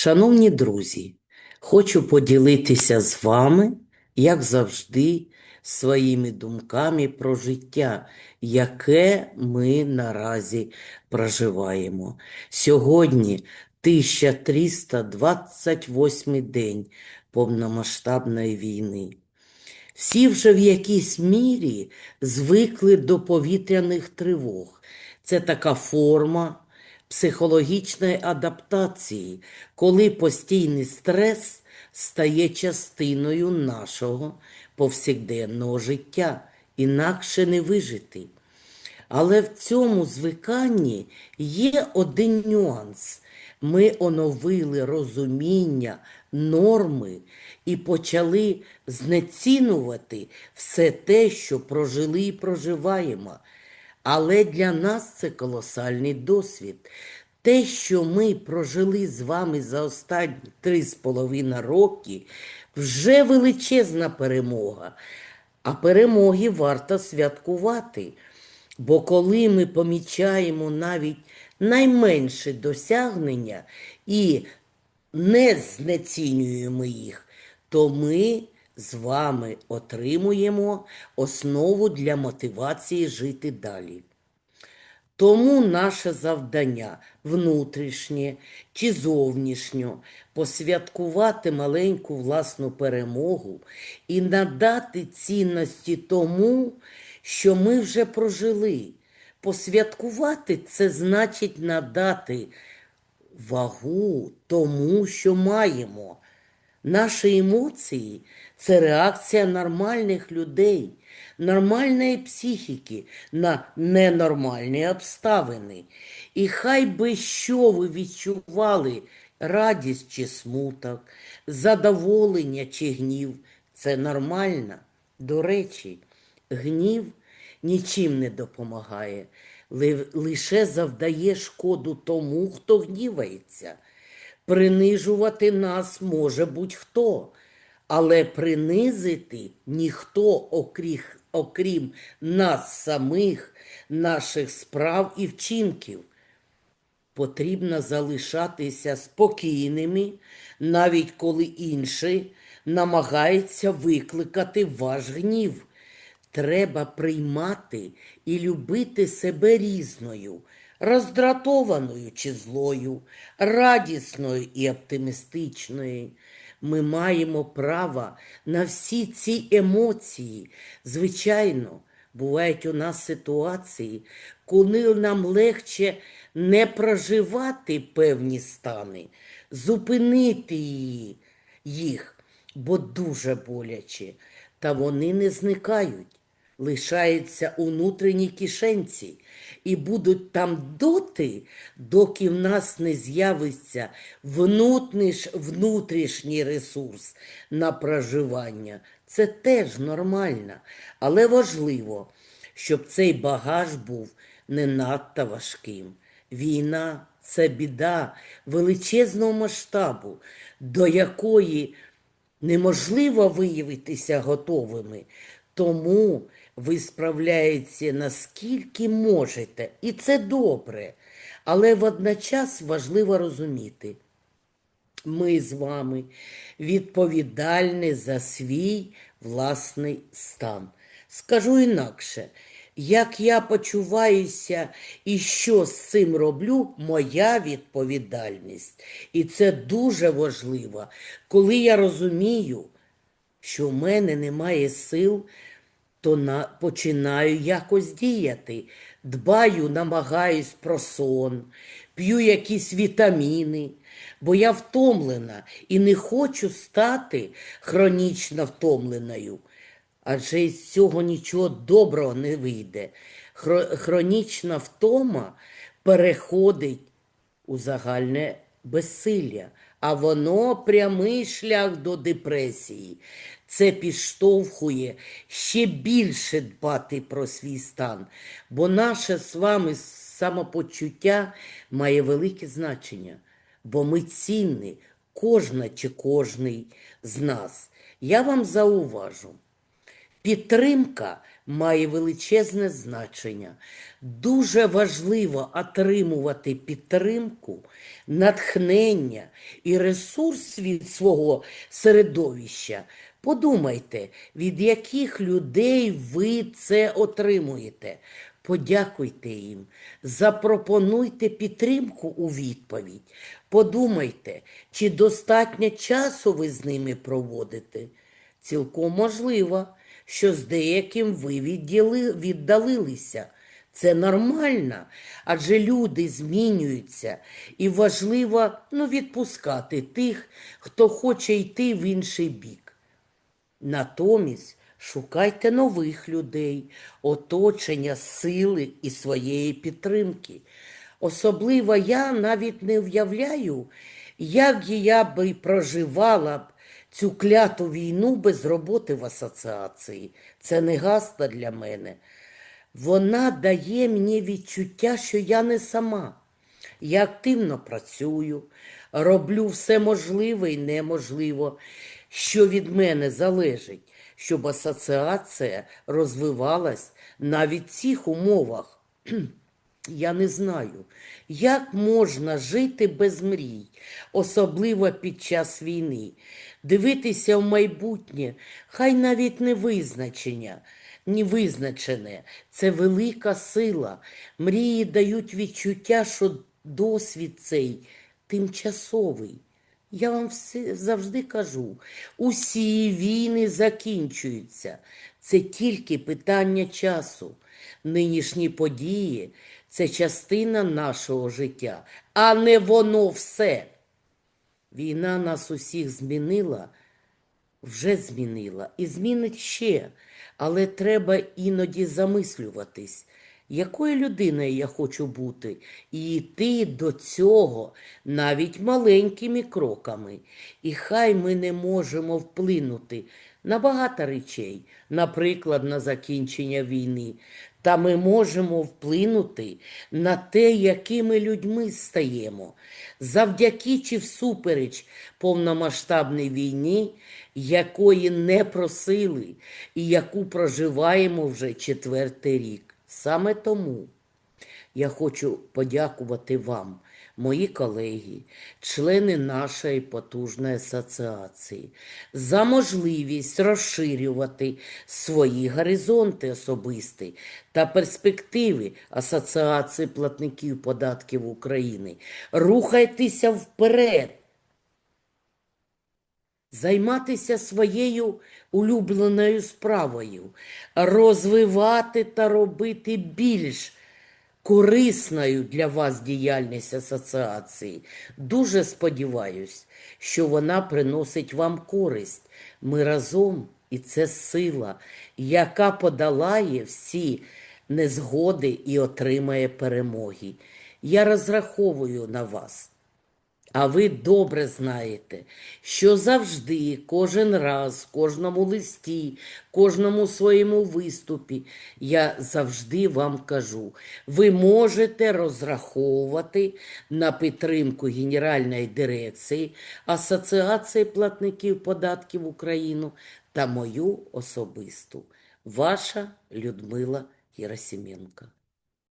Шановні друзі, хочу поділитися з вами, як завжди, своїми думками про життя, яке ми наразі проживаємо. Сьогодні 1328 день повномасштабної війни. Всі вже в якійсь мірі звикли до повітряних тривог. Це така форма психологічної адаптації, коли постійний стрес стає частиною нашого повсякденного життя, інакше не вижити. Але в цьому звиканні є один нюанс. Ми оновили розуміння, норми і почали знецінувати все те, що прожили і проживаємо. Але для нас це колосальний досвід. Те, що ми прожили з вами за останні три з половиною роки, вже величезна перемога. А перемоги варто святкувати. Бо коли ми помічаємо навіть найменше досягнення і не знецінюємо їх, то ми з вами отримуємо основу для мотивації жити далі. Тому наше завдання внутрішнє чи зовнішнє посвяткувати маленьку власну перемогу і надати цінності тому, що ми вже прожили. Посвяткувати це значить надати вагу тому, що маємо. Наші емоції це реакція нормальних людей, нормальної психіки на ненормальні обставини. І хай би що ви відчували радість чи смуток, задоволення чи гнів, це нормально. До речі, гнів нічим не допомагає, лише завдає шкоду тому, хто гнівається. Принижувати нас може будь-хто, але принизити ніхто, окрім, окрім нас самих, наших справ і вчинків. Потрібно залишатися спокійними, навіть коли інші намагаються викликати ваш гнів. Треба приймати і любити себе різною, роздратованою чи злою, радісною і оптимістичною. Ми маємо право на всі ці емоції. Звичайно, бувають у нас ситуації, коли нам легше не проживати певні стани, зупинити їх, бо дуже боляче, та вони не зникають лишаються у внутрішній кишенці і будуть там доти, доки в нас не з'явиться внутріш, внутрішній ресурс на проживання. Це теж нормально, але важливо, щоб цей багаж був не надто важким. Війна це біда величезного масштабу, до якої неможливо виявитися готовими. Тому ви справляєтеся наскільки можете, і це добре. Але водночас важливо розуміти, ми з вами відповідальні за свій власний стан. Скажу інакше, як я почуваюся і що з цим роблю, моя відповідальність. І це дуже важливо, коли я розумію, що в мене немає сил, то на, починаю якось діяти. Дбаю, намагаюсь про сон, п'ю якісь вітаміни, бо я втомлена і не хочу стати хронічно втомленою. Адже із цього нічого доброго не вийде. Хро- Хронічна втома переходить у загальне безсилля, а воно прямий шлях до депресії. Це підштовхує ще більше дбати про свій стан, бо наше з вами самопочуття має велике значення, бо ми цінні, кожна чи кожний з нас. Я вам зауважу, Підтримка має величезне значення. Дуже важливо отримувати підтримку, натхнення і ресурс від свого середовища. Подумайте, від яких людей ви це отримуєте. Подякуйте їм, запропонуйте підтримку у відповідь. Подумайте, чи достатньо часу ви з ними проводите. Цілком можливо, що з деяким ви відділи, віддалилися. Це нормально, адже люди змінюються, і важливо ну, відпускати тих, хто хоче йти в інший бік. Натомість шукайте нових людей, оточення сили і своєї підтримки. Особливо я навіть не уявляю, як я би проживала б цю кляту війну без роботи в асоціації. Це не гаста для мене. Вона дає мені відчуття, що я не сама. Я активно працюю, роблю все можливе і неможливо, що від мене залежить, щоб асоціація розвивалась навіть в цих умовах. Я не знаю, як можна жити без мрій, особливо під час війни, дивитися в майбутнє, хай навіть не визначення, не визначене. Це велика сила. Мрії дають відчуття, що досвід цей тимчасовий. Я вам все, завжди кажу, усі війни закінчуються. Це тільки питання часу. Нинішні події це частина нашого життя, а не воно все. Війна нас усіх змінила, вже змінила і змінить ще. Але треба іноді замислюватись, якою людиною я хочу бути, і йти до цього навіть маленькими кроками. І хай ми не можемо вплинути на багато речей, наприклад, на закінчення війни. Та ми можемо вплинути на те, якими людьми стаємо, завдяки чи всупереч повномасштабній війні, якої не просили і яку проживаємо вже четвертий рік. Саме тому я хочу подякувати вам, мої колеги, члени нашої потужної асоціації, за можливість розширювати свої горизонти особисті та перспективи Асоціації платників податків України. Рухайтеся вперед. Займатися своєю улюбленою справою, розвивати та робити більш корисною для вас діяльність асоціації. Дуже сподіваюсь, що вона приносить вам користь. Ми разом, і це сила, яка подолає всі незгоди і отримає перемоги. Я розраховую на вас. А ви добре знаєте, що завжди, кожен раз, в кожному листі, кожному своєму виступі я завжди вам кажу, ви можете розраховувати на підтримку Генеральної дирекції Асоціації платників податків Україну та мою особисту. Ваша Людмила Герасименко.